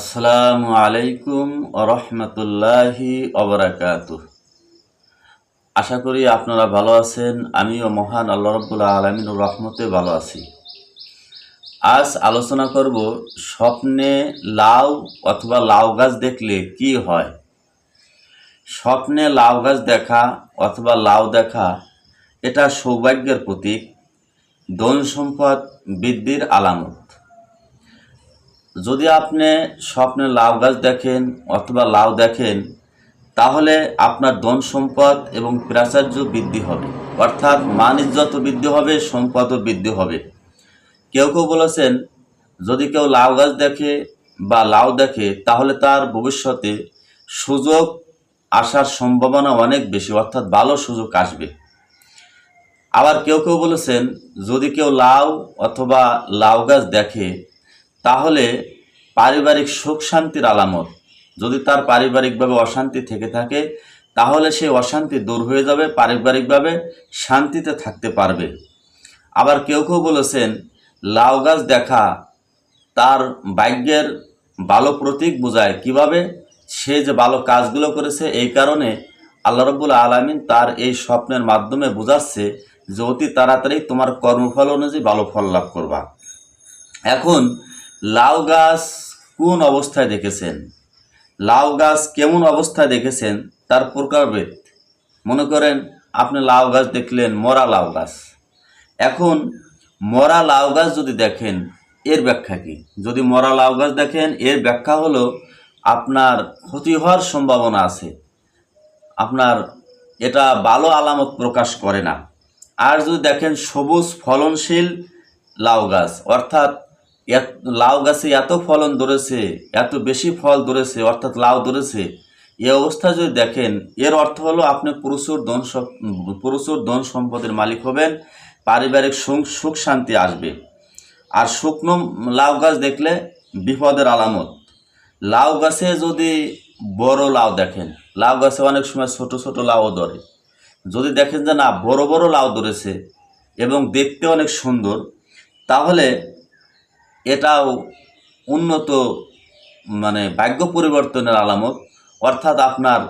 আসসালামু আলাইকুম রহমতুল্লাহি অবরাকাত আশা করি আপনারা ভালো আছেন, আমিও মহান আল্লাহ রব্বুল্লাহ আলমিনুর রহমতে ভালো আছি। আজ আলোচনা করব স্বপ্নে লাউ অথবা লাউ গাছ দেখলে কি হয়? স্বপ্নে লাউ গাছ দেখা অথবা লাউ দেখা, এটা সৌভাগ্যের প্রতীক। ধন সম্পদ, বৃদ্ধির আলামত। যদি আপনি স্বপ্নে লাউ গাছ দেখেন অথবা লাউ দেখেন, তাহলে আপনার ধন সম্পদ এবং প্রাচার্য বৃদ্ধি হবে। অর্থাৎ মান ইজ্জত বৃদ্ধি হবে, সম্পদও বৃদ্ধি হবে। কেউ কেউ বলেছেন, যদি কেউ লাউ গাছ দেখে বা লাউ দেখে, তাহলে তার ভবিষ্যতে সুযোগ আসার সম্ভাবনা অনেক বেশি, অর্থাৎ ভালো সুযোগ আসবে। আবার কেউ কেউ বলেছেন, যদি কেউ লাউ অথবা লাউ গাছ দেখে তাহলে পারিবারিক সুখ শান্তির আলামত। যদি তার পারিবারিকভাবে অশান্তি থেকে থাকে, তাহলে সেই অশান্তি দূর হয়ে যাবে, পারিবারিকভাবে শান্তিতে থাকতে পারবে। আবার কেউ কেউ বলেছেন, লাউ গাছ দেখা তার ভাগ্যের ভালো প্রতীক বোঝায়। কীভাবে? সে যে ভালো কাজগুলো করেছে, এই কারণে আল্লাহ রব্বুল আলমিন তার এই স্বপ্নের মাধ্যমে বোঝাচ্ছে যে অতি তাড়াতাড়ি তোমার কর্মফল অনুযায়ী ভালো ফল লাভ করবা। এখন লাউ গাছ কোন অবস্থায় দেখেছেন? লাউ গাছ কেমন অবস্থায় দেখেছেন? তার প্রকারভেদ। মনে করেন, আপনি লাউ গাছ দেখলেন, মরা লাউ গাছ। এখন, মরা লাউ গাছ যদি দেখেন, এর ব্যাখ্যা কি? যদি মরা লাউ গাছ দেখেন, এর ব্যাখ্যা হলো আপনার ক্ষতি হওয়ার সম্ভাবনা আছে। আপনার এটা ভালো আলামত প্রকাশ করে না। আর যদি দেখেন সবুজ ফলনশীল লাউ গাছ, অর্থাৎ লাউ গাছে এত ফলন ধরেছে, এত বেশি ফল ধরেছে, অর্থাৎ লাউ ধরেছে। এই অবস্থায় যদি দেখেন, এর অর্থ হলো আপনি প্রচুর ধন প্রচুর ধন সম্পদের মালিক হবেন, পারিবারিক সুখ শান্তি আসবে। আর শুকনো লাউ গাছ দেখলে বিপদের আলামত। লাউ গাছে যদি বড় লাউ দেখেন, লাউ গাছে অনেক সময় ছোট ছোট লাউও ধরে। যদি দেখেন যে না, বড় বড় লাউ ধরেছে এবং দেখতে অনেক সুন্দর, তাহলে এটাও উন্নত মানে ভাগ্য পরিবর্তনের আলামত, অর্থাৎ আপনার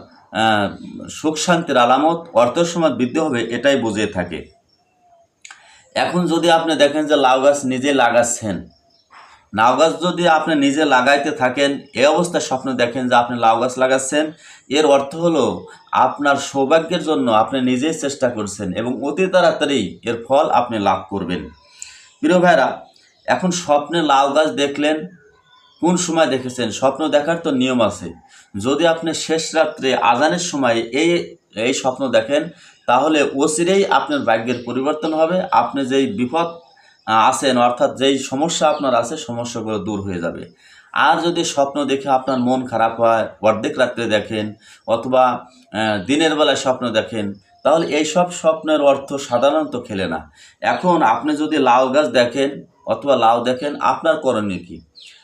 সুখ শান্তির আলামত, অর্থ সমাজ বৃদ্ধি হবে, এটাই বুঝিয়ে থাকে। এখন যদি আপনি দেখেন যে লাউ গাছ নিজে লাগাচ্ছেন, লাউ গাছ যদি আপনি নিজে লাগাইতে থাকেন, এ অবস্থায় স্বপ্ন দেখেন যে আপনি লাউ গাছ লাগাচ্ছেন, এর অর্থ হলো আপনার সৌভাগ্যের জন্য আপনি নিজেই চেষ্টা করছেন এবং অতি তাড়াতাড়ি এর ফল আপনি লাভ করবেন। প্রিয় ভাইরা এখন স্বপ্নে লাউ গাছ দেখলেন, কোন সময় দেখেছেন? স্বপ্ন দেখার তো নিয়ম আছে। যদি আপনি শেষ রাত্রে আজানের সময় এই এই স্বপ্ন দেখেন, তাহলে অচিরেই আপনার ভাগ্যের পরিবর্তন হবে। আপনি যেই বিপদ আছেন, অর্থাৎ যেই সমস্যা আপনার আছে, সমস্যাগুলো দূর হয়ে যাবে। আর যদি স্বপ্ন দেখে আপনার মন খারাপ হয়, অর্ধেক রাত্রে দেখেন, অথবা দিনের বেলায় স্বপ্ন দেখেন, তাহলে এই সব স্বপ্নের অর্থ সাধারণত খেলে না। এখন আপনি যদি লাউ গাছ দেখেন অথবা লাউ দেখেন, আপনার করণীয় কি?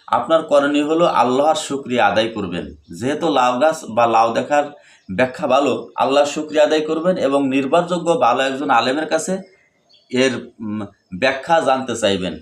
আপনার করণীয় হলো আল্লাহর শুক্রিয়া আদায় করবেন। যেহেতু লাউ গাছ বা লাউ দেখার ব্যাখ্যা ভালো আল্লাহর শুক্রিয়া আদায় করবেন এবং নির্ভরযোগ্য ভালো একজন আলেমের কাছে এর ব্যাখ্যা জানতে চাইবেন।